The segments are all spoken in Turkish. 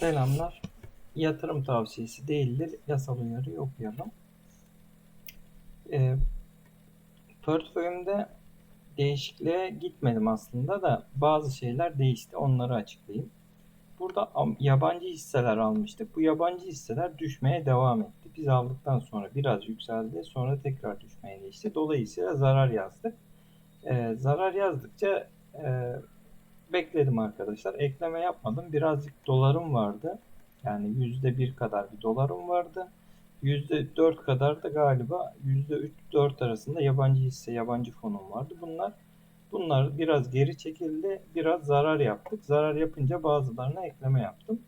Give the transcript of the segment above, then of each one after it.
Selamlar. Yatırım tavsiyesi değildir. Yasal uyarıyı okuyalım. Ee, portföyümde değişikliğe gitmedim aslında da bazı şeyler değişti. Onları açıklayayım. Burada yabancı hisseler almıştık. Bu yabancı hisseler düşmeye devam etti. Biz aldıktan sonra biraz yükseldi. Sonra tekrar düşmeye geçti. Dolayısıyla zarar yazdık. Ee, zarar yazdıkça e, bekledim arkadaşlar. Ekleme yapmadım. Birazcık dolarım vardı. Yani yüzde bir kadar bir dolarım vardı. Yüzde dört kadar da galiba yüzde üç dört arasında yabancı hisse, yabancı fonum vardı. Bunlar bunlar biraz geri çekildi. Biraz zarar yaptık. Zarar yapınca bazılarına ekleme yaptım.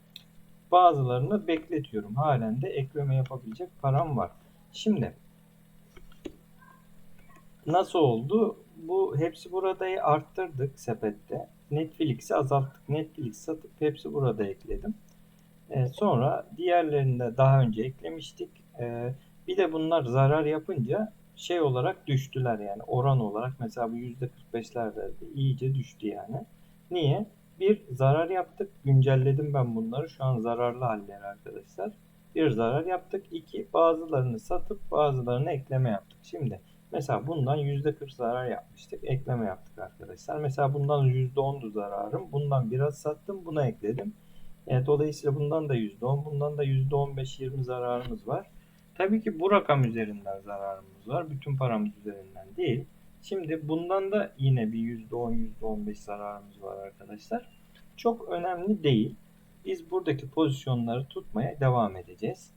Bazılarını bekletiyorum. Halen de ekleme yapabilecek param var. Şimdi nasıl oldu? Bu hepsi buradayı arttırdık sepette. Netflix'i azalttık. Netflix satıp hepsi burada ekledim. Ee, sonra diğerlerini de daha önce eklemiştik. Ee, bir de bunlar zarar yapınca şey olarak düştüler yani oran olarak mesela bu %45'lerde iyice düştü yani. Niye? Bir zarar yaptık. Güncelledim ben bunları. Şu an zararlı haller arkadaşlar. Bir zarar yaptık. İki bazılarını satıp bazılarını ekleme yaptık. Şimdi Mesela bundan %40 zarar yapmıştık. Ekleme yaptık arkadaşlar. Mesela bundan %10'du zararım. Bundan biraz sattım. Buna ekledim. E, dolayısıyla bundan da %10, bundan da %15-20 zararımız var. Tabii ki bu rakam üzerinden zararımız var. Bütün paramız üzerinden değil. Şimdi bundan da yine bir %10, %15 zararımız var arkadaşlar. Çok önemli değil. Biz buradaki pozisyonları tutmaya devam edeceğiz.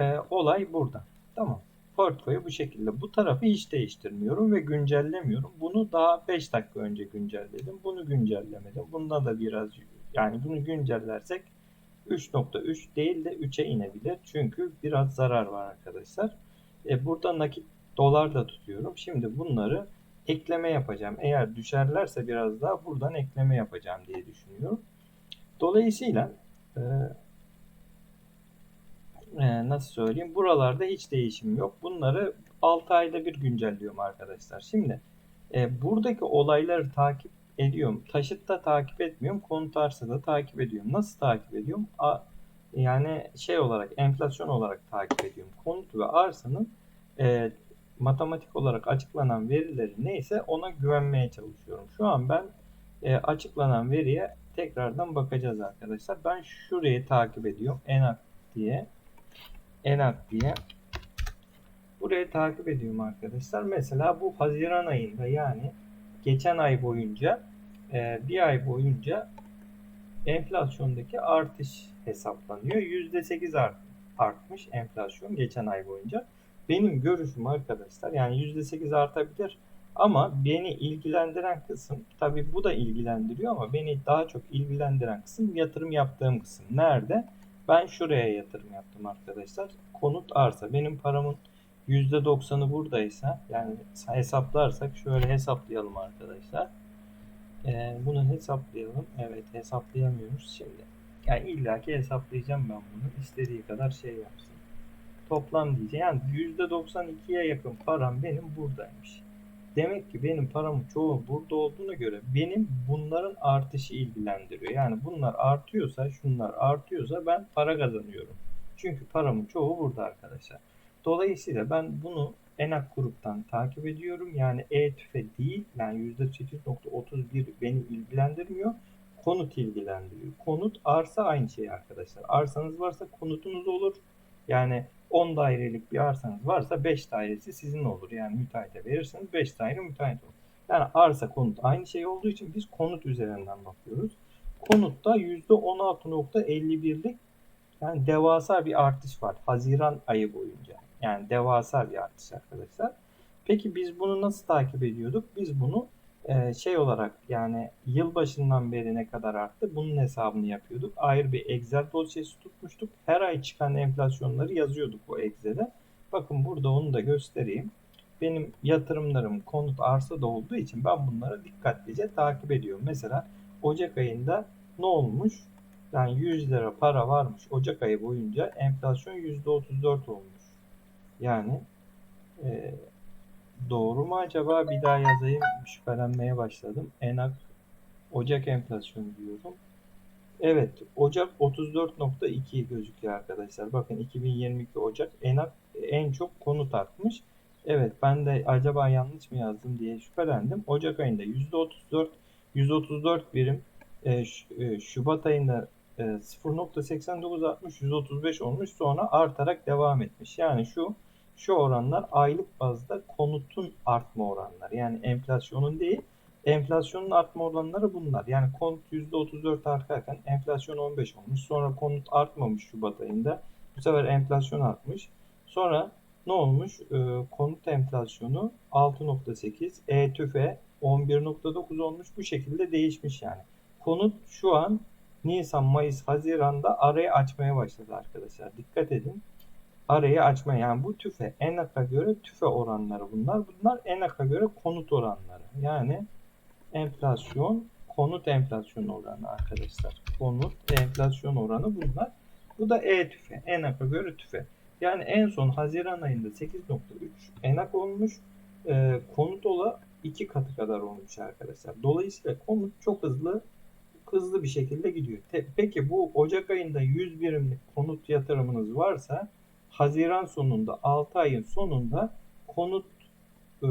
E, olay burada. Tamam portföyü bu şekilde. Bu tarafı hiç değiştirmiyorum ve güncellemiyorum. Bunu daha 5 dakika önce güncelledim. Bunu güncellemedim. Bunda da biraz yani bunu güncellersek 3.3 değil de 3'e inebilir. Çünkü biraz zarar var arkadaşlar. E, burada nakit dolar da tutuyorum. Şimdi bunları ekleme yapacağım. Eğer düşerlerse biraz daha buradan ekleme yapacağım diye düşünüyorum. Dolayısıyla e, e, nasıl söyleyeyim? Buralarda hiç değişim yok. Bunları 6 ayda bir güncelliyorum arkadaşlar. Şimdi e, buradaki olayları takip ediyorum. Taşıtta takip etmiyorum. Konut arsada takip ediyorum. Nasıl takip ediyorum? A, yani şey olarak enflasyon olarak takip ediyorum. Konut ve arsanın e, matematik olarak açıklanan verileri neyse ona güvenmeye çalışıyorum. Şu an ben e, açıklanan veriye tekrardan bakacağız arkadaşlar. Ben şurayı takip ediyorum. ENAK diye. ENAK diye. Burayı takip ediyorum arkadaşlar. Mesela bu Haziran ayında yani geçen ay boyunca e, bir ay boyunca enflasyondaki artış hesaplanıyor. %8 art, artmış enflasyon geçen ay boyunca. Benim görüşüm arkadaşlar yani %8 artabilir ama beni ilgilendiren kısım tabi bu da ilgilendiriyor ama beni daha çok ilgilendiren kısım yatırım yaptığım kısım. Nerede? Ben şuraya yatırım yaptım arkadaşlar. Konut arsa. Benim paramın %90'ı buradaysa yani hesaplarsak şöyle hesaplayalım arkadaşlar. Ee, bunu hesaplayalım. Evet hesaplayamıyoruz şimdi. Yani illaki hesaplayacağım ben bunu. İstediği kadar şey yapsın. Toplam diyeceğim. Yani %92'ye yakın param benim buradaymış. Demek ki benim paramın çoğu burada olduğuna göre benim bunların artışı ilgilendiriyor. Yani bunlar artıyorsa, şunlar artıyorsa ben para kazanıyorum. Çünkü paramın çoğu burada arkadaşlar. Dolayısıyla ben bunu Enak gruptan takip ediyorum. Yani E-TÜFE değil, yani %8.31 beni ilgilendirmiyor. Konut ilgilendiriyor. Konut, arsa aynı şey arkadaşlar. Arsanız varsa konutunuz olur. Yani 10 dairelik bir arsanız varsa 5 dairesi sizin olur. Yani müteahhite verirsiniz 5 daire müteahhit olur. Yani arsa konut aynı şey olduğu için biz konut üzerinden bakıyoruz. Konutta %16.51'lik yani devasa bir artış var. Haziran ayı boyunca. Yani devasa bir artış arkadaşlar. Peki biz bunu nasıl takip ediyorduk? Biz bunu e, şey olarak yani yılbaşından beri ne kadar arttı bunun hesabını yapıyorduk. Ayrı bir Excel dosyası tutmuştuk. Her ay çıkan enflasyonları yazıyorduk bu Excel'e. Bakın burada onu da göstereyim. Benim yatırımlarım konut arsa da olduğu için ben bunları dikkatlice takip ediyorum. Mesela Ocak ayında ne olmuş? Yani 100 lira para varmış Ocak ayı boyunca enflasyon %34 olmuş. Yani e, Doğru mu acaba? Bir daha yazayım. Şüphelenmeye başladım. Enak Ocak enflasyonu diyorum. Evet, Ocak 34.2 gözüküyor arkadaşlar. Bakın 2022 Ocak en, en çok konut artmış. Evet, ben de acaba yanlış mı yazdım diye şüphelendim. Ocak ayında %34 134 birim, e, e, Şubat ayında e, 0.89 artmış, 135 olmuş. Sonra artarak devam etmiş. Yani şu şu oranlar aylık bazda konutun artma oranları. Yani enflasyonun değil, enflasyonun artma oranları bunlar. Yani konut %34 artarken enflasyon 15 olmuş. Sonra konut artmamış Şubat ayında. Bu sefer enflasyon artmış. Sonra ne olmuş? Ee, konut enflasyonu 6.8, e-tüfe 11.9 olmuş. Bu şekilde değişmiş yani. Konut şu an Nisan, Mayıs, Haziran'da arayı açmaya başladı arkadaşlar. Dikkat edin. Arayı açma yani bu tüfe ENAK'a göre tüfe oranları bunlar. Bunlar ENAK'a göre konut oranları. Yani enflasyon, konut enflasyon oranı arkadaşlar. Konut enflasyon oranı bunlar. Bu da E-tüfe. ENAK'a göre tüfe. Yani en son Haziran ayında 8.3 ENAK olmuş. Ee, konut ola 2 katı kadar olmuş arkadaşlar. Dolayısıyla konut çok hızlı hızlı bir şekilde gidiyor. Peki bu Ocak ayında 100 birimlik konut yatırımınız varsa Haziran sonunda 6 ayın sonunda konut e,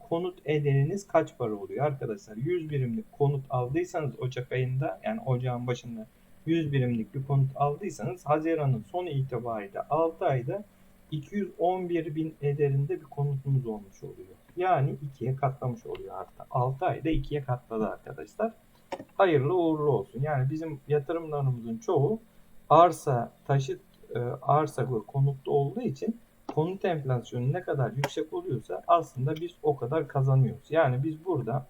konut ederiniz kaç para oluyor arkadaşlar? 100 birimlik konut aldıysanız Ocak ayında yani ocağın başında 100 birimlik bir konut aldıysanız Haziran'ın sonu itibariyle 6 ayda 211 bin ederinde bir konutunuz olmuş oluyor. Yani ikiye katlamış oluyor artık. 6 ayda ikiye katladı arkadaşlar. Hayırlı uğurlu olsun. Yani bizim yatırımlarımızın çoğu arsa, taşıt, e, arsa ve konutta olduğu için konut enflasyonu ne kadar yüksek oluyorsa aslında biz o kadar kazanıyoruz. Yani biz burada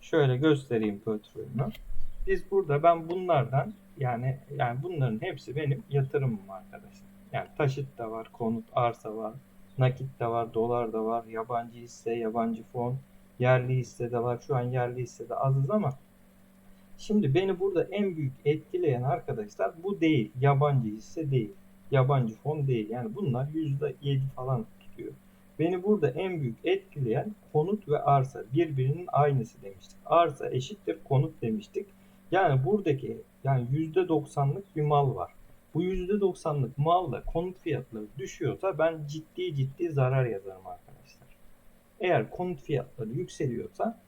şöyle göstereyim portföyümü. Biz burada ben bunlardan yani yani bunların hepsi benim yatırımım arkadaşlar. Yani taşıt da var, konut, arsa var, nakit de var, dolar da var, yabancı hisse, yabancı fon, yerli hisse de var. Şu an yerli hisse de azız ama Şimdi beni burada en büyük etkileyen arkadaşlar bu değil. Yabancı hisse değil. Yabancı fon değil. Yani bunlar %7 falan tutuyor. Beni burada en büyük etkileyen konut ve arsa. Birbirinin aynısı demiştik. Arsa eşittir konut demiştik. Yani buradaki yani %90'lık bir mal var. Bu %90'lık malla konut fiyatları düşüyorsa ben ciddi ciddi zarar yazarım arkadaşlar. Eğer konut fiyatları yükseliyorsa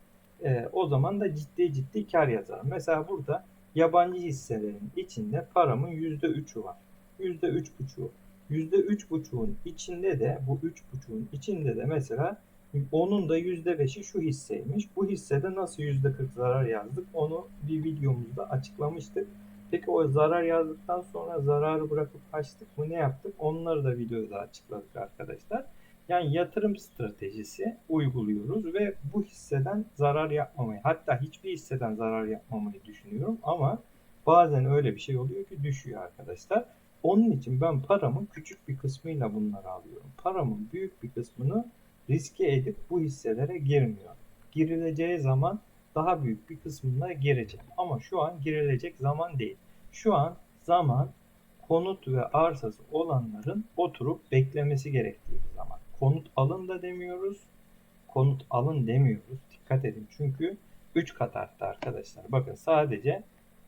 e, o zaman da ciddi ciddi kar yazarım. Mesela burada yabancı hisselerin içinde paramın %3'ü var. %3,5'u. %3,5'un içinde de bu 3,5'un içinde de mesela onun da %5'i şu hisseymiş. Bu hissede nasıl %40 zarar yazdık onu bir videomuzda açıklamıştık. Peki o zarar yazdıktan sonra zararı bırakıp kaçtık mı ne yaptık? Onları da videoda açıkladık arkadaşlar. Yani yatırım stratejisi uyguluyoruz ve bu hisseden zarar yapmamayı hatta hiçbir hisseden zarar yapmamayı düşünüyorum ama bazen öyle bir şey oluyor ki düşüyor arkadaşlar. Onun için ben paramın küçük bir kısmıyla bunları alıyorum. Paramın büyük bir kısmını riske edip bu hisselere girmiyorum. Girileceği zaman daha büyük bir kısmına gireceğim. Ama şu an girilecek zaman değil. Şu an zaman konut ve arsası olanların oturup beklemesi gerektiği bir zaman. Konut alın da demiyoruz. Konut alın demiyoruz. Dikkat edin çünkü 3 kat arttı arkadaşlar. Bakın sadece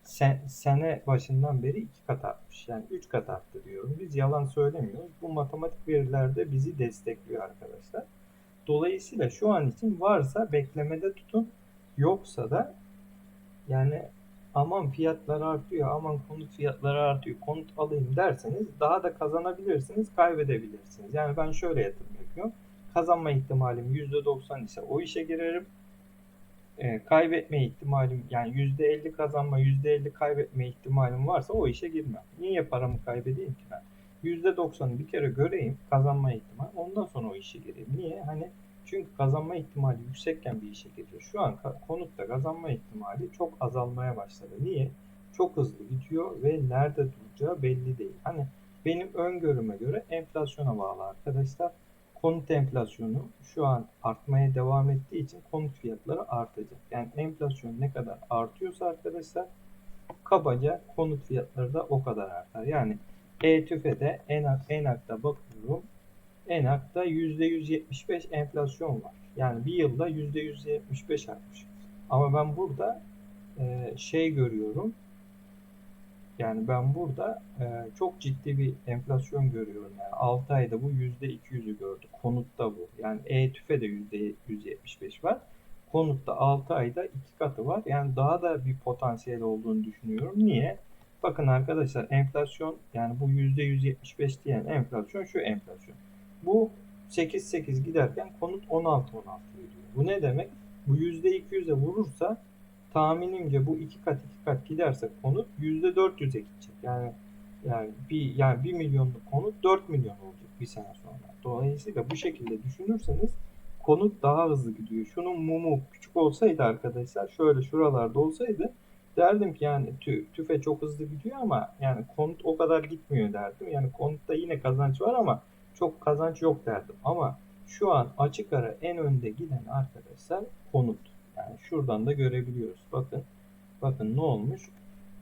sen, sene başından beri 2 kat artmış. Yani 3 kat arttı diyorum. Biz yalan söylemiyoruz. Bu matematik veriler de bizi destekliyor arkadaşlar. Dolayısıyla şu an için varsa beklemede tutun. Yoksa da yani aman fiyatlar artıyor, aman konut fiyatları artıyor, konut alayım derseniz daha da kazanabilirsiniz, kaybedebilirsiniz. Yani ben şöyle yatırım yapıyorum. Kazanma ihtimalim %90 ise o işe girerim. E, kaybetme ihtimalim yani %50 kazanma, %50 kaybetme ihtimalim varsa o işe girmem. Niye paramı kaybedeyim ki ben? %90'ı bir kere göreyim kazanma ihtimali. Ondan sonra o işe gireyim. Niye? Hani çünkü kazanma ihtimali yüksekken bir işe giriyor. Şu an konutta kazanma ihtimali çok azalmaya başladı. Niye? Çok hızlı gidiyor ve nerede duracağı belli değil. Hani benim öngörüme göre enflasyona bağlı arkadaşlar. Konut enflasyonu şu an artmaya devam ettiği için konut fiyatları artacak. Yani enflasyon ne kadar artıyorsa arkadaşlar kabaca konut fiyatları da o kadar artar. Yani E-TÜFE'de ENAK, ENAK'ta bakıyorum Enak'ta %175 enflasyon var. Yani bir yılda %175 artmış. Ama ben burada e, şey görüyorum. Yani ben burada e, çok ciddi bir enflasyon görüyorum. Yani 6 ayda bu %200'ü gördü. Konutta bu. Yani E-TÜFE de %175 var. Konutta 6 ayda 2 katı var. Yani daha da bir potansiyel olduğunu düşünüyorum. Niye? Bakın arkadaşlar enflasyon yani bu %175 diyen enflasyon şu enflasyon. Bu 8-8 giderken konut 16-16 gidiyor. Bu ne demek? Bu %200'e vurursa tahminimce bu iki kat iki kat giderse konut %400'e gidecek. Yani yani bir yani 1 milyonluk konut 4 milyon olacak bir sene sonra. Dolayısıyla bu şekilde düşünürseniz konut daha hızlı gidiyor. Şunun mumu küçük olsaydı arkadaşlar şöyle şuralarda olsaydı derdim ki yani tü, tüfe çok hızlı gidiyor ama yani konut o kadar gitmiyor derdim. Yani konutta yine kazanç var ama çok kazanç yok derdim. Ama şu an açık ara en önde giden arkadaşlar konut. Yani şuradan da görebiliyoruz. Bakın bakın ne olmuş?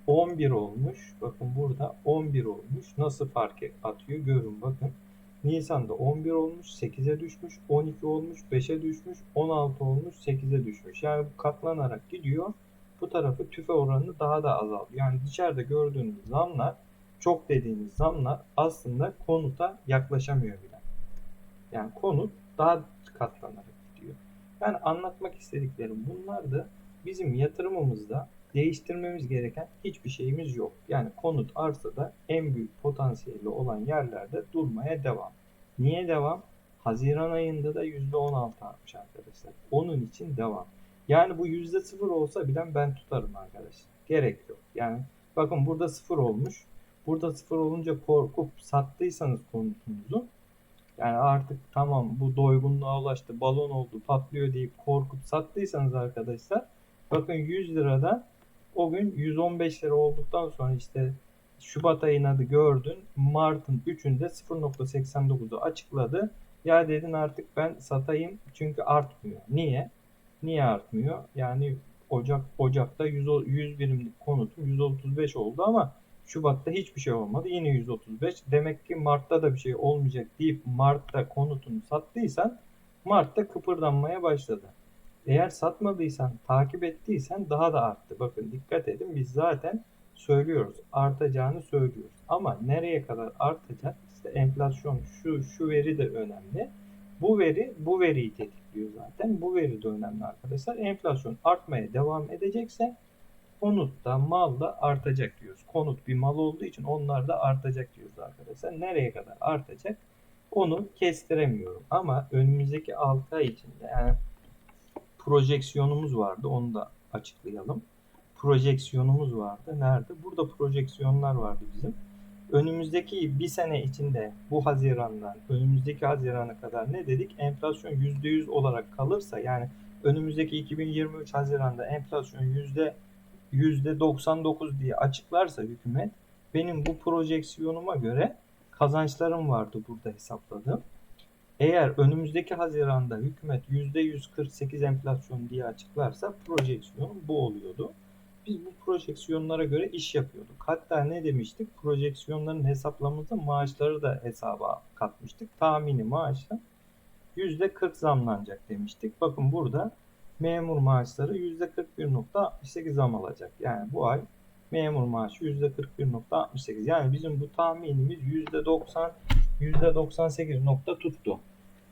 11 olmuş. Bakın burada 11 olmuş. Nasıl fark atıyor görün bakın. Nisan'da 11 olmuş, 8'e düşmüş, 12 olmuş, 5'e düşmüş, 16 olmuş, 8'e düşmüş. Yani bu katlanarak gidiyor. Bu tarafı tüfe oranı daha da azalıyor. Yani dışarıda gördüğünüz zamlar, çok dediğiniz zamlar aslında konuta yaklaşamıyor bile. Yani konut daha katlanarak. Yani anlatmak istediklerim bunlar da bizim yatırımımızda değiştirmemiz gereken hiçbir şeyimiz yok. Yani konut arsada en büyük potansiyeli olan yerlerde durmaya devam. Niye devam? Haziran ayında da %16 artmış arkadaşlar. Onun için devam. Yani bu %0 olsa bile ben tutarım arkadaşlar. Gerek yok. Yani bakın burada 0 olmuş. Burada 0 olunca korkup sattıysanız konutunuzu yani artık tamam bu doygunluğa ulaştı, balon oldu, patlıyor deyip korkup sattıysanız arkadaşlar bakın 100 liradan o gün 115 lira olduktan sonra işte Şubat ayına da gördün. Mart'ın 3'ünde 0.89'u açıkladı. Ya dedin artık ben satayım çünkü artmıyor. Niye? Niye artmıyor? Yani Ocak Ocak'ta 100, 100 birimlik konutum 135 oldu ama Şubat'ta hiçbir şey olmadı. Yine 135. Demek ki Mart'ta da bir şey olmayacak deyip Mart'ta konutunu sattıysan Mart'ta kıpırdanmaya başladı. Eğer satmadıysan, takip ettiysen daha da arttı. Bakın dikkat edin biz zaten söylüyoruz. Artacağını söylüyoruz. Ama nereye kadar artacak? İşte enflasyon şu şu veri de önemli. Bu veri bu veriyi tetikliyor zaten. Bu veri de önemli arkadaşlar. Enflasyon artmaya devam edecekse konut da mal da artacak diyoruz. Konut bir mal olduğu için onlar da artacak diyoruz arkadaşlar. Nereye kadar artacak? Onu kestiremiyorum. Ama önümüzdeki 6 ay içinde yani projeksiyonumuz vardı. Onu da açıklayalım. Projeksiyonumuz vardı. Nerede? Burada projeksiyonlar vardı bizim. Önümüzdeki bir sene içinde bu Haziran'dan önümüzdeki Haziran'a kadar ne dedik? Enflasyon %100 olarak kalırsa yani önümüzdeki 2023 Haziran'da enflasyon %99 diye açıklarsa hükümet benim bu projeksiyonuma göre kazançlarım vardı burada hesapladığım. Eğer önümüzdeki Haziran'da hükümet %148 enflasyon diye açıklarsa projeksiyon bu oluyordu. Biz bu projeksiyonlara göre iş yapıyorduk. Hatta ne demiştik? Projeksiyonların hesaplamamızda maaşları da hesaba katmıştık. Tahmini maaşla %40 zamlanacak demiştik. Bakın burada memur maaşları %41.68 zam alacak. Yani bu ay memur maaşı %41.68. Yani bizim bu tahminimiz %90 %98 nokta tuttu.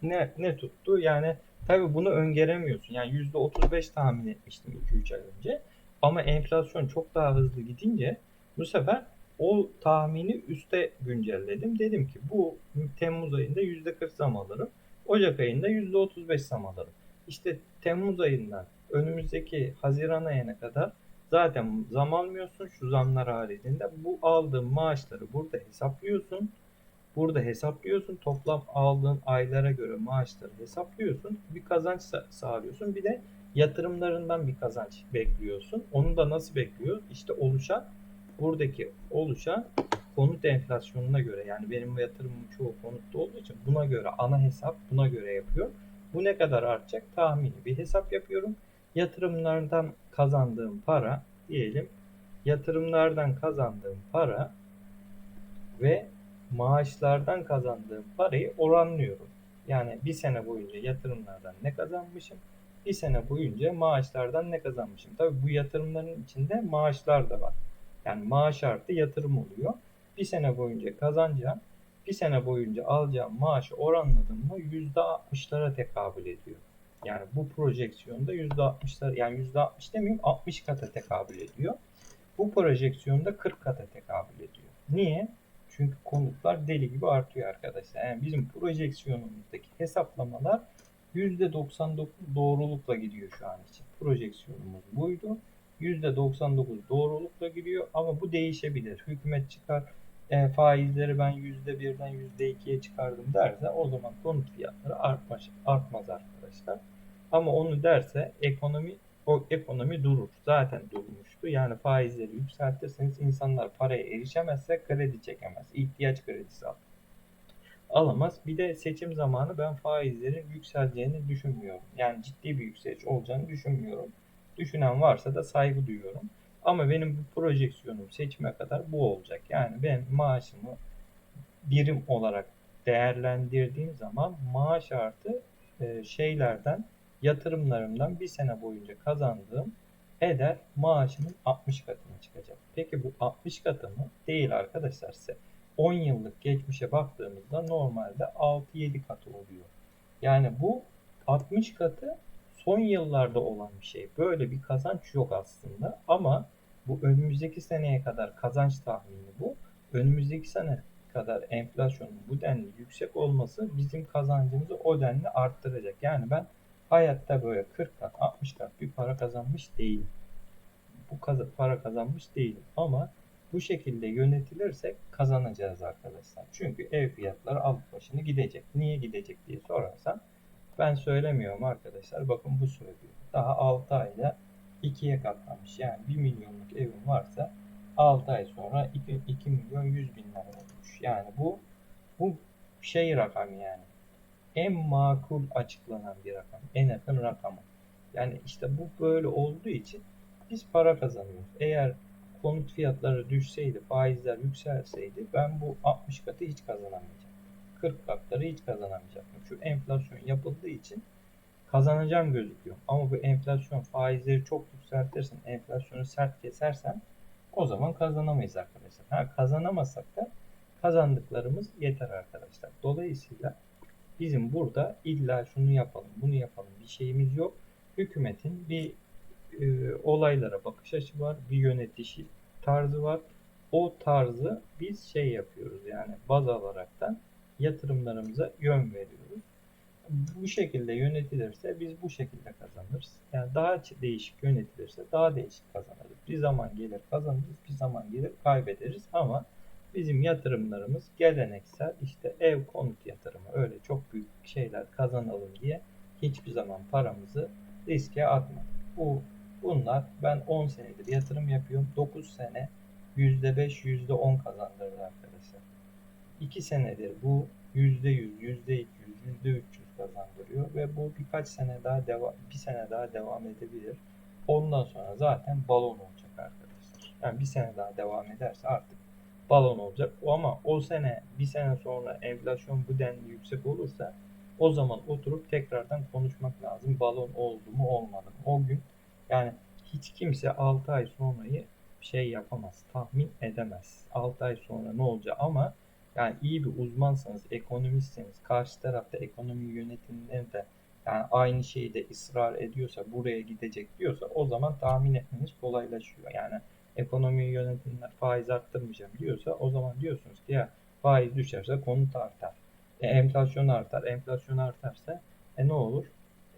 Ne ne tuttu? Yani tabi bunu öngöremiyorsun. Yani %35 tahmin etmiştim 2-3 ay önce. Ama enflasyon çok daha hızlı gidince bu sefer o tahmini üste güncelledim. Dedim ki bu Temmuz ayında %40 zam alırım. Ocak ayında %35 zam alırım. İşte Temmuz ayından önümüzdeki Haziran ayına kadar zaten zam almıyorsun şu zamlar haricinde. Bu aldığın maaşları burada hesaplıyorsun. Burada hesaplıyorsun. Toplam aldığın aylara göre maaşları hesaplıyorsun. Bir kazanç sağlıyorsun. Bir de yatırımlarından bir kazanç bekliyorsun. Onu da nasıl bekliyor? İşte oluşan buradaki oluşan konut enflasyonuna göre yani benim yatırımım çoğu konutta olduğu için buna göre ana hesap buna göre yapıyor. Bu ne kadar artacak tahmini bir hesap yapıyorum. Yatırımlardan kazandığım para diyelim yatırımlardan kazandığım para ve maaşlardan kazandığım parayı oranlıyorum. Yani bir sene boyunca yatırımlardan ne kazanmışım, bir sene boyunca maaşlardan ne kazanmışım. Tabi bu yatırımların içinde maaşlar da var. Yani maaş artı yatırım oluyor. Bir sene boyunca kazanacağım. Bir sene boyunca alacağım maaşı oranladım mı %60'lara tekabül ediyor. Yani bu projeksiyonda %60'lar yani %60 demeyeyim 60 kata tekabül ediyor. Bu projeksiyonda 40 kata tekabül ediyor. Niye? Çünkü konutlar deli gibi artıyor arkadaşlar. Yani bizim projeksiyonumuzdaki hesaplamalar %99 doğrulukla gidiyor şu an için. Projeksiyonumuz buydu. %99 doğrulukla gidiyor ama bu değişebilir. Hükümet çıkar e, faizleri ben %1'den %2'ye çıkardım derse o zaman konut fiyatları artmaz, artmaz arkadaşlar. Ama onu derse ekonomi o ekonomi durur. Zaten durmuştu. Yani faizleri yükseltirseniz insanlar paraya erişemezse kredi çekemez. İhtiyaç kredisi al alamaz. Bir de seçim zamanı ben faizlerin yükseleceğini düşünmüyorum. Yani ciddi bir yükseliş olacağını düşünmüyorum. Düşünen varsa da saygı duyuyorum. Ama benim projeksiyonum seçime kadar bu olacak. Yani ben maaşımı birim olarak değerlendirdiğim zaman maaş artı e, şeylerden yatırımlarımdan bir sene boyunca kazandığım eder maaşımın 60 katına çıkacak. Peki bu 60 katı mı? Değil arkadaşlar size. 10 yıllık geçmişe baktığımızda normalde 6-7 katı oluyor. Yani bu 60 katı son yıllarda olan bir şey. Böyle bir kazanç yok aslında ama bu önümüzdeki seneye kadar kazanç tahmini bu. Önümüzdeki sene kadar enflasyonun bu denli yüksek olması bizim kazancımızı o denli arttıracak. Yani ben hayatta böyle 40 kat 60 kat bir para kazanmış değilim. Bu kaz para kazanmış değilim ama bu şekilde yönetilirsek kazanacağız arkadaşlar. Çünkü ev fiyatları alıp başını gidecek. Niye gidecek diye sorarsan ben söylemiyorum arkadaşlar. Bakın bu söylüyor. Daha 6 ayda 2'ye katlamış. Yani 1 milyonluk evim varsa 6 ay sonra 2, 2 milyon 100 bin lira olmuş. Yani bu bu şey rakam yani. En makul açıklanan bir rakam. En yakın rakamı. Yani işte bu böyle olduğu için biz para kazanıyoruz. Eğer konut fiyatları düşseydi, faizler yükselseydi ben bu 60 katı hiç kazanamayacağım. 40 katları hiç kazanamayacaktım. Şu enflasyon yapıldığı için kazanacağım gözüküyor. Ama bu enflasyon faizleri çok yükseltirsen, enflasyonu sert kesersen o zaman kazanamayız arkadaşlar. Ha, kazanamasak da kazandıklarımız yeter arkadaşlar. Dolayısıyla bizim burada illa şunu yapalım, bunu yapalım bir şeyimiz yok. Hükümetin bir e, olaylara bakış açı var, bir yönetiş tarzı var. O tarzı biz şey yapıyoruz yani baz alaraktan yatırımlarımıza yön veriyoruz. Bu şekilde yönetilirse biz bu şekilde kazanırız. Yani daha değişik yönetilirse daha değişik kazanırız. Bir zaman gelir kazanırız, bir zaman gelir kaybederiz ama bizim yatırımlarımız geleneksel işte ev konut yatırımı öyle çok büyük şeyler kazanalım diye hiçbir zaman paramızı riske atmadık. Bu Bunlar ben 10 senedir yatırım yapıyorum. 9 sene %5, %10 kazandırdı arkadaşlar. 2 senedir bu %100, %200, %300 kazandırıyor ve bu birkaç sene daha devam, bir sene daha devam edebilir. Ondan sonra zaten balon olacak arkadaşlar. Yani bir sene daha devam ederse artık balon olacak. Ama o sene bir sene sonra enflasyon bu denli yüksek olursa o zaman oturup tekrardan konuşmak lazım. Balon oldu mu olmadı mı? O gün yani hiç kimse 6 ay sonrayı şey yapamaz, tahmin edemez. 6 ay sonra ne olacak ama yani iyi bir uzmansanız, ekonomistseniz, karşı tarafta ekonomi yönetiminde de yani aynı şeyi de ısrar ediyorsa, buraya gidecek diyorsa o zaman tahmin etmeniz kolaylaşıyor. Yani ekonomi yönetimler faiz arttırmayacağım diyorsa o zaman diyorsunuz ki ya faiz düşerse konut artar. E, enflasyon artar. Enflasyon artarsa e ne olur?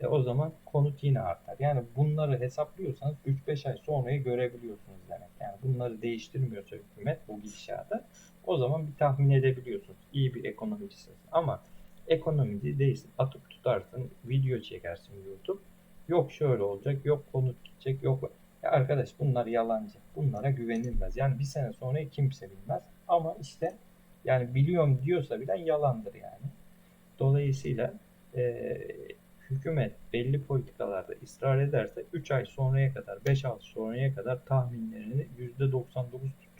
e, o zaman konut yine artar. Yani bunları hesaplıyorsanız 3-5 ay sonrayı görebiliyorsunuz demek. Yani bunları değiştirmiyorsa hükümet bu gidişata o zaman bir tahmin edebiliyorsunuz. İyi bir ekonomicisiniz. Ama ekonomici değilsin. Atıp tutarsın, video çekersin YouTube. Yok şöyle olacak, yok konut gidecek, yok... Ya arkadaş bunlar yalancı. Bunlara güvenilmez. Yani bir sene sonra kimse bilmez. Ama işte yani biliyorum diyorsa bile yalandır yani. Dolayısıyla e, hükümet belli politikalarda ısrar ederse 3 ay sonraya kadar 5-6 sonraya kadar tahminlerini %99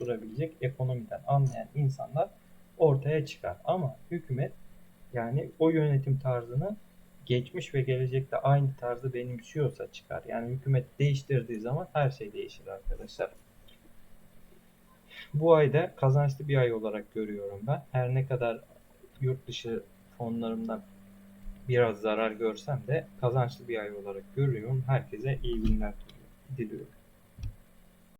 tutturabilecek ekonomiden anlayan insanlar ortaya çıkar. Ama hükümet yani o yönetim tarzını geçmiş ve gelecekte aynı tarzı benimsiyorsa çıkar. Yani hükümet değiştirdiği zaman her şey değişir arkadaşlar. Bu ayda kazançlı bir ay olarak görüyorum ben. Her ne kadar yurt dışı fonlarımdan biraz zarar görsem de kazançlı bir ay olarak görüyorum. Herkese iyi günler diliyorum.